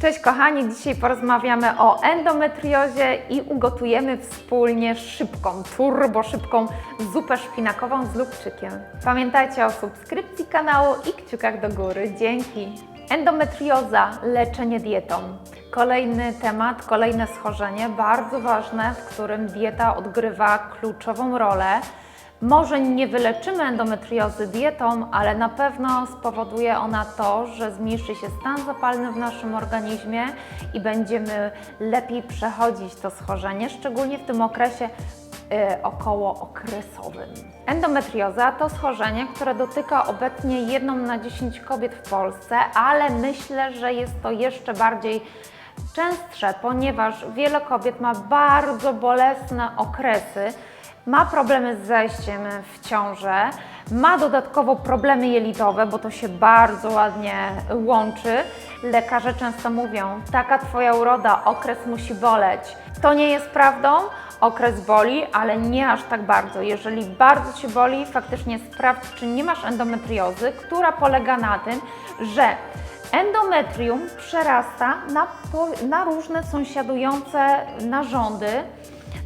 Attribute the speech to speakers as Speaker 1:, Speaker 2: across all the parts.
Speaker 1: Cześć kochani, dzisiaj porozmawiamy o endometriozie i ugotujemy wspólnie szybką, turbo szybką zupę szpinakową z lubczykiem. Pamiętajcie o subskrypcji kanału i kciukach do góry. Dzięki! Endometrioza, leczenie dietą. Kolejny temat, kolejne schorzenie, bardzo ważne, w którym dieta odgrywa kluczową rolę. Może nie wyleczymy endometriozy dietą, ale na pewno spowoduje ona to, że zmniejszy się stan zapalny w naszym organizmie i będziemy lepiej przechodzić to schorzenie, szczególnie w tym okresie y, okołookresowym. Endometrioza to schorzenie, które dotyka obecnie jedną na 10 kobiet w Polsce, ale myślę, że jest to jeszcze bardziej częstsze, ponieważ wiele kobiet ma bardzo bolesne okresy, ma problemy z zajściem w ciążę, ma dodatkowo problemy jelitowe, bo to się bardzo ładnie łączy. Lekarze często mówią, taka Twoja uroda, okres musi boleć. To nie jest prawdą, okres boli, ale nie aż tak bardzo. Jeżeli bardzo Cię boli, faktycznie sprawdź, czy nie masz endometriozy, która polega na tym, że endometrium przerasta na, na różne sąsiadujące narządy.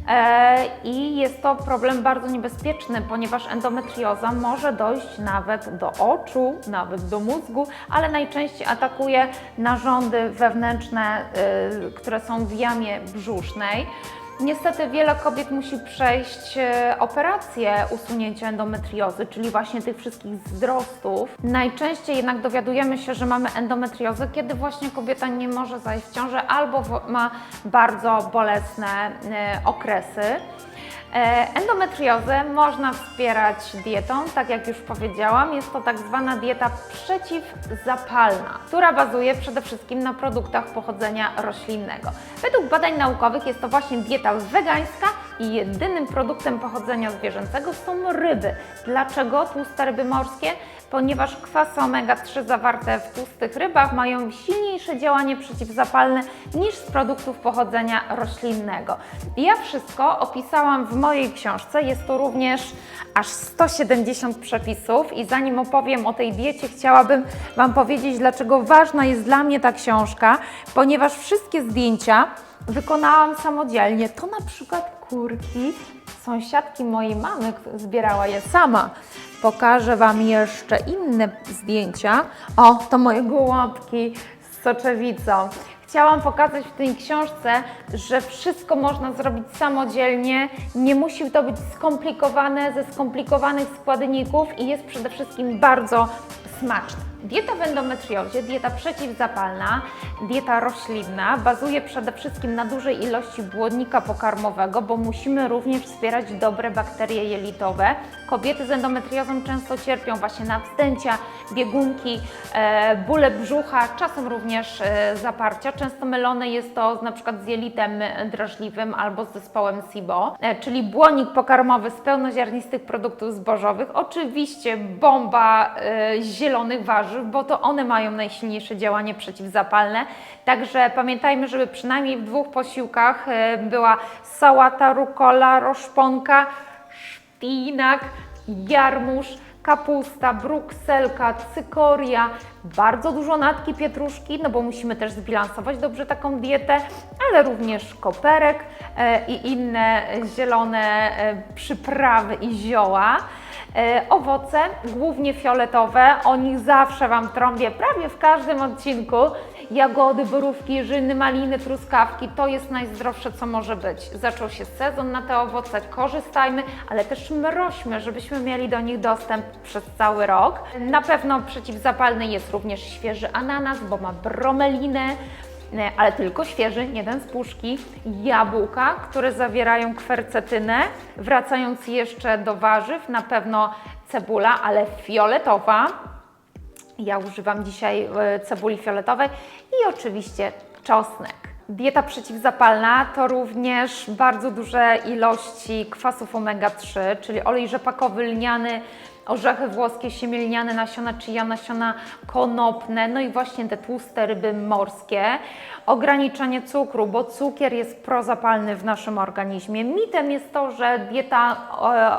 Speaker 1: E, I jest to problem bardzo niebezpieczny, ponieważ endometrioza może dojść nawet do oczu, nawet do mózgu, ale najczęściej atakuje narządy wewnętrzne, y, które są w jamie brzusznej. Niestety wiele kobiet musi przejść e, operację usunięcia endometriozy, czyli właśnie tych wszystkich wzrostów. Najczęściej jednak dowiadujemy się, że mamy endometriozę, kiedy właśnie kobieta nie może zajść w ciążę albo ma bardzo bolesne e, okresy. E, Endometriozę można wspierać dietą, tak jak już powiedziałam, jest to tak zwana dieta przeciwzapalna, która bazuje przede wszystkim na produktach pochodzenia roślinnego. Według badań naukowych jest to właśnie dieta wegańska i jedynym produktem pochodzenia zwierzęcego są ryby. Dlaczego tłuste ryby morskie? Ponieważ kwasy omega-3 zawarte w tłustych rybach mają silniejsze działanie przeciwzapalne niż z produktów pochodzenia roślinnego. Ja wszystko opisałam w mojej książce, jest to również aż 170 przepisów i zanim opowiem o tej diecie, chciałabym Wam powiedzieć, dlaczego ważna jest dla mnie ta książka, ponieważ wszystkie zdjęcia wykonałam samodzielnie. To na przykład kurki sąsiadki mojej mamy, zbierała je sama. Pokażę Wam jeszcze inne zdjęcia. O, to moje gołąbki z soczewicą. Chciałam pokazać w tej książce, że wszystko można zrobić samodzielnie, nie musi to być skomplikowane ze skomplikowanych składników i jest przede wszystkim bardzo smaczne. Dieta w endometriozie, dieta przeciwzapalna, dieta roślinna bazuje przede wszystkim na dużej ilości błonnika pokarmowego, bo musimy również wspierać dobre bakterie jelitowe. Kobiety z endometriozą często cierpią właśnie na wstęcia, biegunki, e, bóle brzucha, czasem również e, zaparcia. Często mylone jest to na przykład z jelitem drażliwym albo z zespołem SIBO, e, czyli błonik pokarmowy z pełnoziarnistych produktów zbożowych. Oczywiście bomba e, zielonych warzyw, bo to one mają najsilniejsze działanie przeciwzapalne. Także pamiętajmy, żeby przynajmniej w dwóch posiłkach e, była sałata, rukola, roszponka, szpinak, jarmuż, kapusta, brukselka, cykoria, bardzo dużo natki pietruszki, no bo musimy też zbilansować dobrze taką dietę, ale również koperek e, i inne zielone e, przyprawy i zioła. E, owoce, głównie fioletowe, o nich zawsze Wam trąbię prawie w każdym odcinku. Jagody, borówki, żyny, maliny, truskawki to jest najzdrowsze, co może być. Zaczął się sezon na te owoce, korzystajmy, ale też mroźmy, żebyśmy mieli do nich dostęp przez cały rok. Na pewno przeciwzapalny jest również świeży ananas, bo ma bromelinę. Ale tylko świeży, nie ten z puszki, jabłka, które zawierają kwercetynę. Wracając jeszcze do warzyw, na pewno cebula, ale fioletowa. Ja używam dzisiaj e, cebuli fioletowej i oczywiście czosnek. Dieta przeciwzapalna to również bardzo duże ilości kwasów omega-3, czyli olej rzepakowy, lniany, orzechy włoskie, siemielniane nasiona chia, nasiona konopne, no i właśnie te tłuste ryby morskie. Ograniczenie cukru, bo cukier jest prozapalny w naszym organizmie. Mitem jest to, że dieta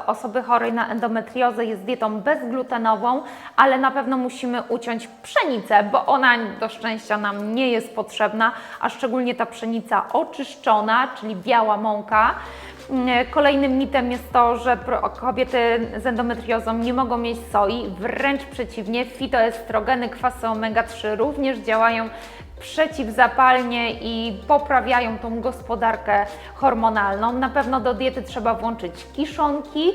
Speaker 1: osoby chorej na endometriozę jest dietą bezglutenową, ale na pewno musimy uciąć pszenicę, bo ona do szczęścia nam nie jest potrzebna, a szczególnie ta pszenica oczyszczona, czyli biała mąka. Mm, Kolejnym mitem jest to, że kobiety z endometriozą nie mogą mieć soi, wręcz przeciwnie, fitoestrogeny, kwasy omega-3 również działają przeciwzapalnie i poprawiają tą gospodarkę hormonalną. Na pewno do diety trzeba włączyć kiszonki, e,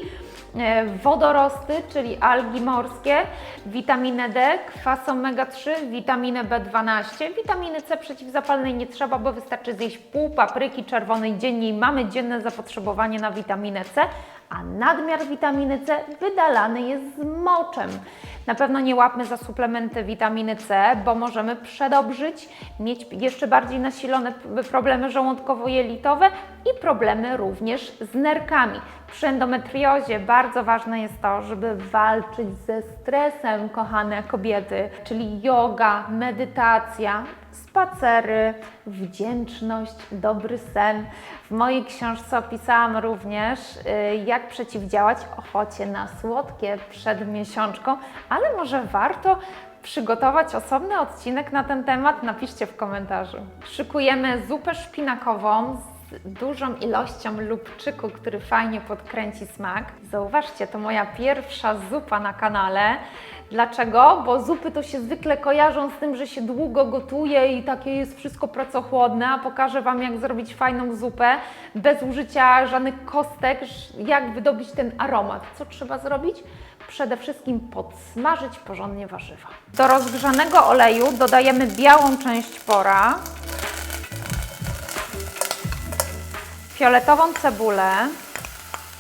Speaker 1: wodorosty, czyli algi morskie, witaminę D, kwas omega-3, witaminę B12. Witaminy C przeciwzapalnej nie trzeba, bo wystarczy zjeść pół papryki czerwonej dziennie i mamy dzienne zapotrzebowanie na witaminę C, a nadmiar witaminy C wydalany jest z moczem. Na pewno nie łapmy za suplementy witaminy C, bo możemy przedobrzyć, mieć jeszcze bardziej nasilone problemy żołądkowo-jelitowe i problemy również z nerkami. Przy endometriozie bardzo ważne jest to, żeby walczyć ze stresem, kochane kobiety, czyli yoga, medytacja, spacery, wdzięczność, dobry sen. W mojej książce opisałam również, y, jak przeciwdziałać ochocie na słodkie przed miesiączką, ale może warto przygotować osobny odcinek na ten temat? Napiszcie w komentarzu. Szykujemy zupę szpinakową z dużą ilością lubczyku, który fajnie podkręci smak. Zauważcie, to moja pierwsza zupa na kanale. Dlaczego? Bo zupy to się zwykle kojarzą z tym, że się długo gotuje i takie jest wszystko pracochłodne, a pokażę Wam jak zrobić fajną zupę bez użycia żadnych kostek, jak wydobyć ten aromat. Co trzeba zrobić? Przede wszystkim podsmażyć porządnie warzywa. Do rozgrzanego oleju dodajemy białą część pora, fioletową cebulę,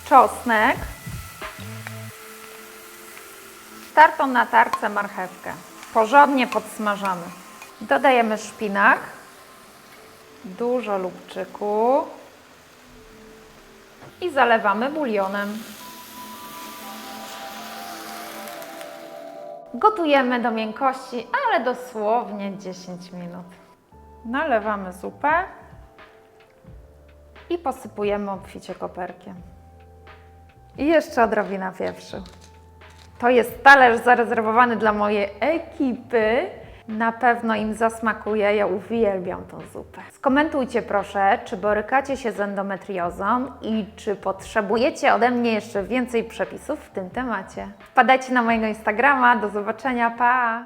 Speaker 1: czosnek, tartą na tarce marchewkę. Porządnie podsmażamy. Dodajemy szpinak, dużo lubczyku i zalewamy bulionem. Gotujemy do miękkości, ale dosłownie 10 minut. Nalewamy zupę i posypujemy obficie koperkiem. I jeszcze odrobina pieprzu. To jest talerz zarezerwowany dla mojej ekipy. Na pewno im zasmakuje, ja uwielbiam tą zupę. Skomentujcie proszę, czy borykacie się z endometriozą i czy potrzebujecie ode mnie jeszcze więcej przepisów w tym temacie. Wpadajcie na mojego Instagrama, do zobaczenia, pa!